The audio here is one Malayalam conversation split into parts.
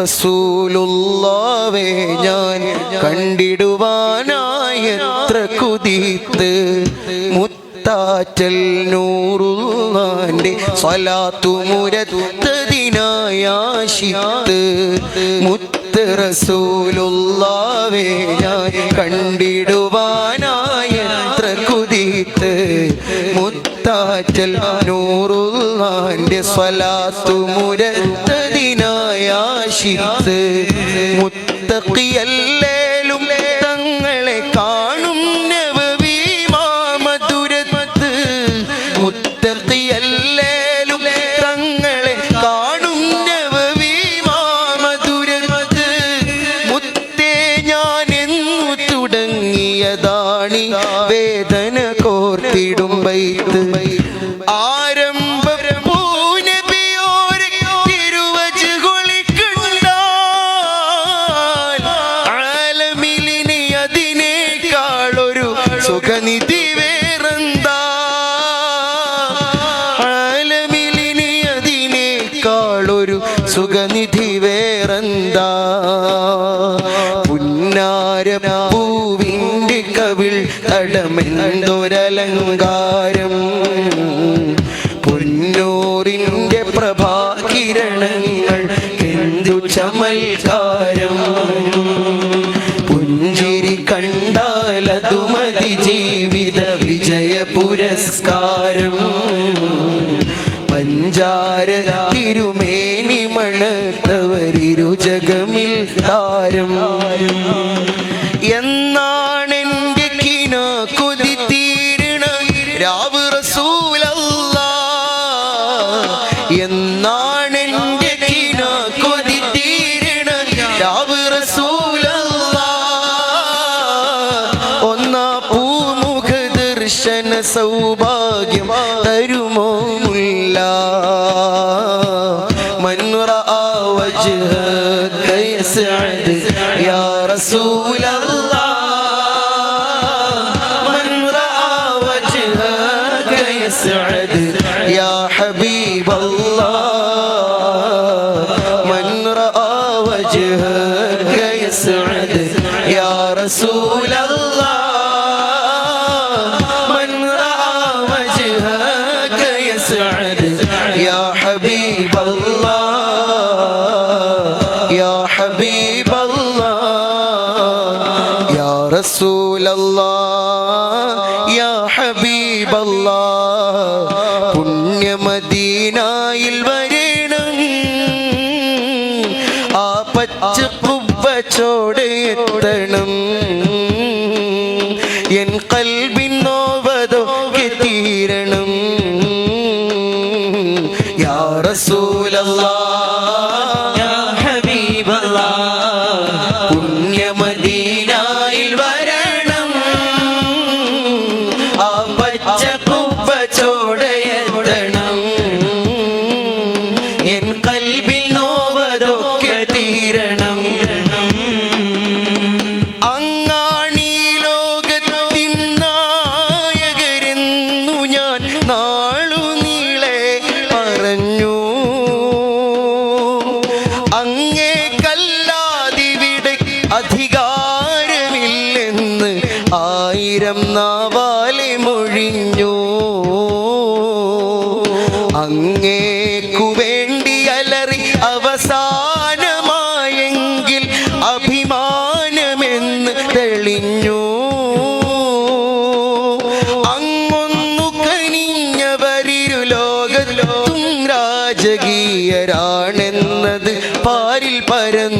റസൂലുള്ളാവേ ഞാൻ കണ്ടിടുവാനായി എത്ര കുതിത്ത്. മുത്താറ്റൽ നൂറുള്ളാന്റെ സ്വലാത്തു മുരത്തതിനായാശിത്ത് മുത്ത് റസൂലുള്ളവേ ഞാൻ കണ്ടിടുവാനായി എത്ര കുതിത്ത്. മുത്താറ്റൽ നൂറുള്ളാന്റെ സ്വലാത്തു മുരത്തതിനായാശിത്ത് മുത്തക്കിയല്ലേലും സുഖനിധി വേറെന്താ ആലമിലിനി അതിനേക്കാളൊരു സുഖനിധി വേറെന്താ പുന്നാര പൂവിന്റെ കവിൾ തടമെന്തൊരലങ്കാരം? പൊന്നൂറിന്റെ പ്രഭാകിരണങ്ങൾ എന്നാണ് എന്നാണെന്റെ കിനോ കൊതിത്തീരണ? രാവ് റസൂലല്ല. എന്നാണെന്റെ കിനോ കൊതിത്തീരണ? രാവ് റസൂലല്ല. ഒന്നാ പൂമുഖ ദർശന സൗഭാഗ്യം തരുമോ മുല്ല? മൻറ വജ്ഹ കൈസ يا رسول الله من رأى وجهك يسعد يا حبيب الله يا حبيب الله يا رسول الله يا حبيب الله പുണ്യമദീനായിൽ വരണം ആ പച്ച കുവച്ചോടെ ഞാൻ പാരിൽ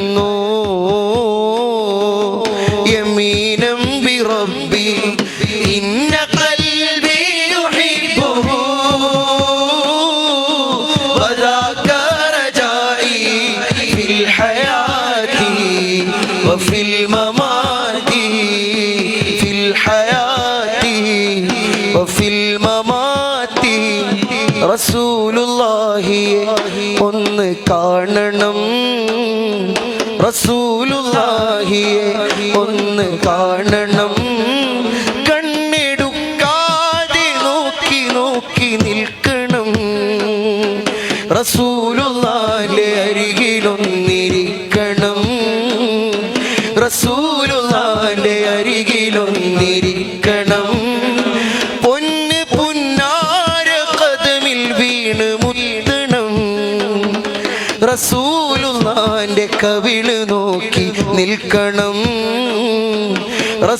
റസൂലുള്ളാഹിയെ ഒന്ന് കാണണം. കണ്ണെടുക്കാതെ നോക്കി നോക്കി നിൽക്കണം. റസൂലുള്ളാഹിന്റെ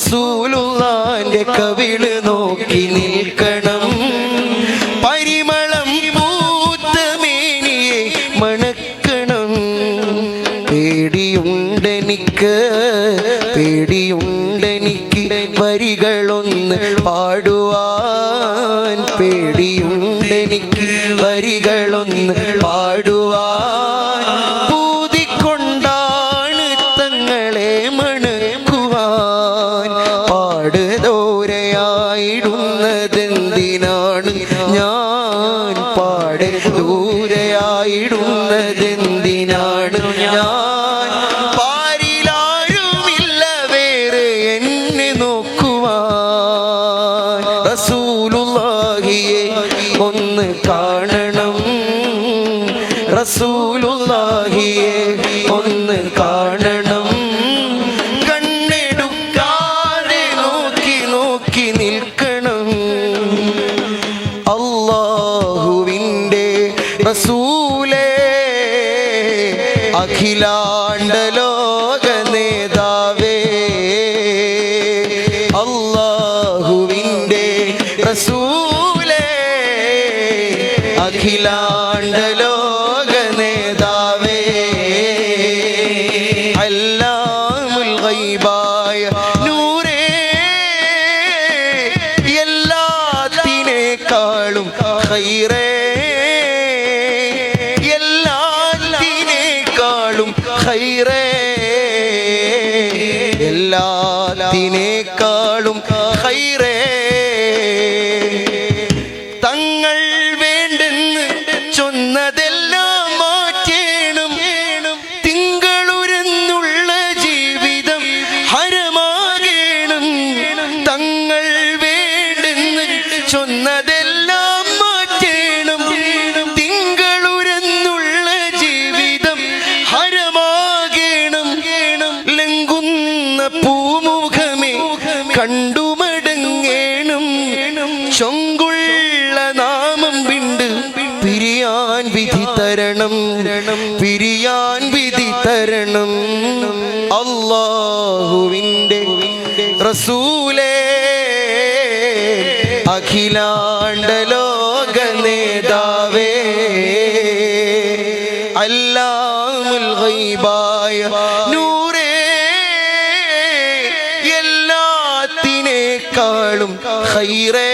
റസൂലുള്ളാന്റെ കവിൾ നോക്കി നിൽക്കണം. പരിമളം പൂത്ത മേനിയെ മണക്കണം. പേടിയുണ്ടെനിക്ക് പേടിയുണ്ടെനിക്ക് വരികളൊന്ന് പാടുവാൻ. പേടിയുണ്ടെനിക്ക് വരികളൊന്ന് പാടുവാൻ. പാടുദൂരയായിടുന്നതെന്തിനാണ് ഞാൻ പാടെ ദൂരയായിടുന്നതെന്തിനാണ് ഞാൻ പാരിലാരുമില്ല വേറെ എന്നെ നോക്കുവാൻ. റസൂലുള്ളാഹിയെ ഒന്ന് കാണണം. റസൂലുള്ളാഹിയെ അള്ളാഹുവിന്റെ റസൂലേ. അഖിലാണ്ട പിരിയാൻ വിധി തരണം. പിരിയാൻ വിധി തരണം. അള്ളാഹുവിന്റെ റസൂലേ അഖിലാണ്ട ലോക നേതാവേ അല്ലാമുൽ ഗൈബായ നൂറേ എല്ലാത്തിനേക്കാളും ഹൈറേ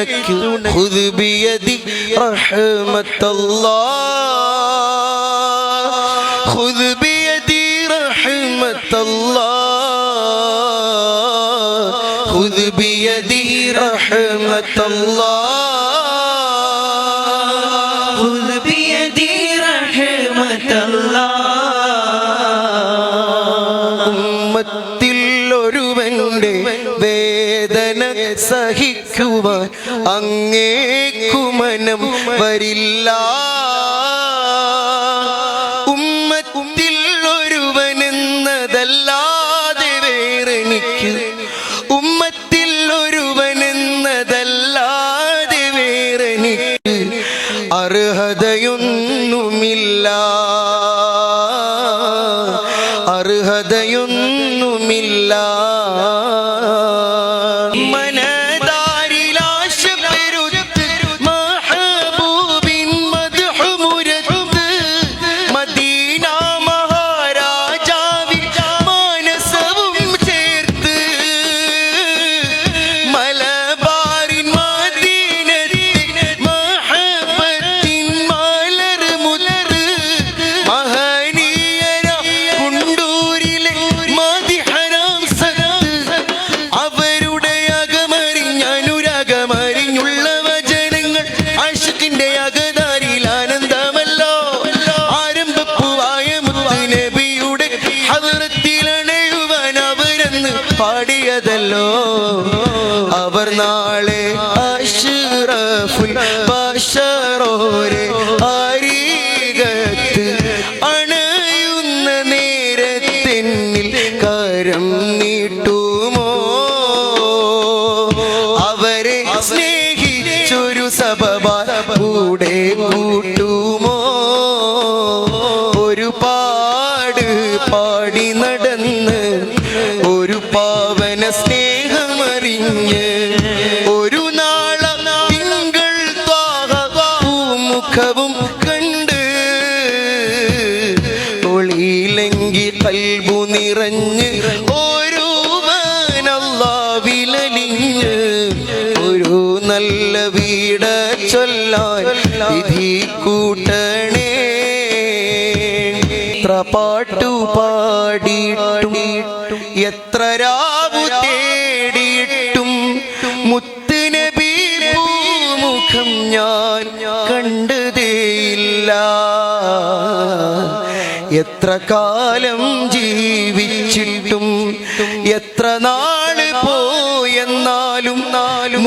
لك خذ بيدي رحمة الله خذ بيدي رحمة الله خذ بيدي رحمة الله വേദന സഹിക്കുവാൻ അങ്ങേക്കുമനം വരില്ല. ഉമ്മത്തിൽ ഒരുവനെന്നതല്ലാതെ വേറെനിക്ക് ഉമ്മത്തിൽ ഒരുവനെന്നതല്ലാതെ വേറെനിക്ക് അർഹതയൊന്നുമില്ല. അർഹതയൊന്നുമില്ല ভালো മുഖവും കണ്ട് ഒളിയിലെങ്കി കൽബു നിറഞ്ഞ് ഓരോവനല്ലാവിലലിഞ്ഞ് ഒരു നല്ല വീട ചൊല്ലാൻ വിധി കൂട്ടണേ. എത്ര പാട്ടു പാടിയിട്ടും എത്ര രാവു എത്ര കാലം ജീവിച്ചിട്ടും എത്ര നാൾ പോയെന്നാലും നാലും